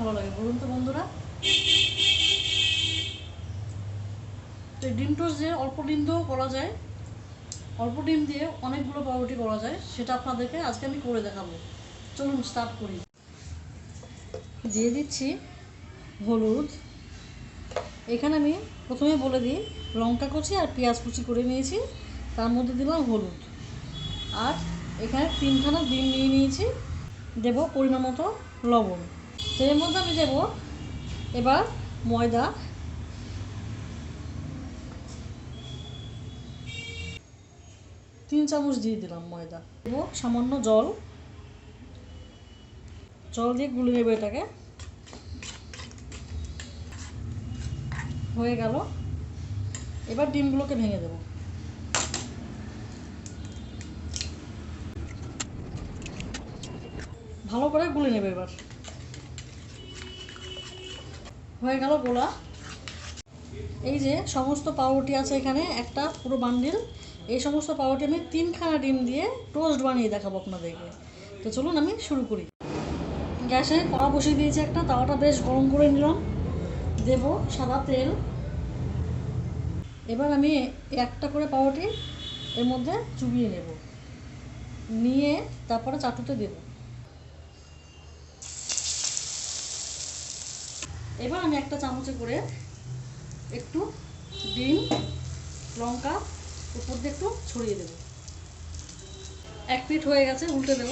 ভালো লাগে। বলুন তো বন্ধুরা। তো ডিম টোস্ট দিয়ে অল্প ডিম দিয়েও করা যায়, অল্প ডিম দিয়ে অনেকগুলো পাউরুটি করা যায়, সেটা আপনাদেরকে আজকে আমি করে দেখাবো। চলুন স্টার্ট করি। দিয়ে দিচ্ছি হলুদ। এখানে আমি প্রথমে বলে দিই, লঙ্কা কুচি আর পেঁয়াজ কুচি করে নিয়েছি। তার মধ্যে দিলাম হলুদ। আর এখানে তিনখানা ডিম নিয়ে নিয়েছি। দেবো পরিমাণ মতো লবণ। তো এর মধ্যে আমি দেব এবার ময়দা। তিন চামচ দিয়ে দিলাম ময়দা। দেব সামান্য জল। জল দিয়ে গুলে নেবে এটাকে। হয়ে গেল। এবার ডিমগুলোকে ভেঙে দেব। ভালো করে গুলে নেবে এবার। হয়ে গেল গোলা। এই যে সমস্ত পাউরুটি আছে এখানে, একটা পুরো বান্ডিল। এই সমস্ত পাউরুটি আমি তিনখানা ডিম দিয়ে টোস্ট বানিয়ে দেখাবো আপনাদেরকে। তো চলুন আমি শুরু করি। গ্যাসে কড়া বসিয়ে দিয়েছি একটা, তাওয়াটা বেশ গরম করে নিলাম। দেব সাদা তেল। এবার আমি একটা করে পাউরুটি এর মধ্যে চুবিয়ে নেব। নিয়ে তারপরে চাটুতে দেব। এবার আমি একটা চামচে করে একটু ডিম, লঙ্কা, উপর দিয়ে একটু ছড়িয়ে দেব। এক পিঠ হয়ে গেছে, উল্টে দেব।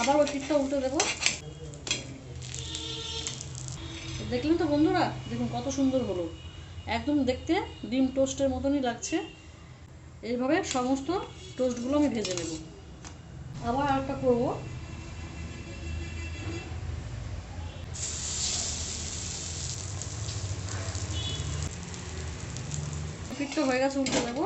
আবার ওই পিঠটা উল্টে দেব। দেখলেন তো বন্ধুরা, দেখুন কত সুন্দর হলো। একদম দেখতে ডিম টোস্টের মতনই লাগছে। এইভাবে সমস্ত টোস্টগুলো আমি ভেজে নেব। আবার আরেকটা করব। পিঠটা হয়ে গেছে দেবো।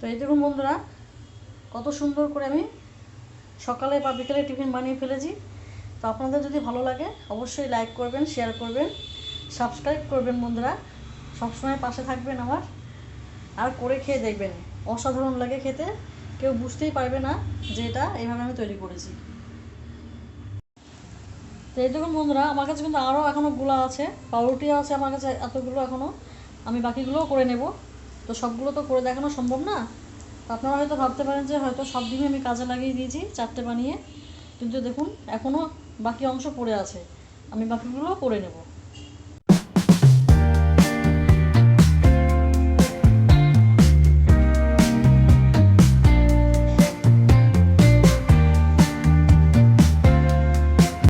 তো এই দেখুন বন্ধুরা, কত সুন্দর করে আমি সকালে বা বিকেলে টিফিন বানিয়ে ফেলেছি। তো আপনাদের যদি ভালো লাগে, অবশ্যই লাইক করবেন, শেয়ার করবেন, সাবস্ক্রাইব করবেন বন্ধুরা। সবসময় পাশে থাকবেন আমার। আর করে খেয়ে দেখবেন। অসাধারণ লাগে খেতে। কেউ বুঝতেই পারবে না যে এটা এইভাবে আমি তৈরি করেছি। তো এই দেখুন বন্ধুরা, আমার কাছে কিন্তু আরও এখনও গুলা আছে, পাউরুটি আছে আমার কাছে এতগুলো এখনও আমি বাকিগুলোও করে নেব। তো সবগুলো তো করে দেখানো সম্ভব না। আপনারা হয়তো ভাবতে পারেন যে হয়তো সব দিনই আমি কাজে লাগিয়ে দিয়েছি, চারটে বানিয়ে। কিন্তু দেখুন এখনও বাকি অংশ পড়ে আছে। আমি বাকিগুলোও করে নেব।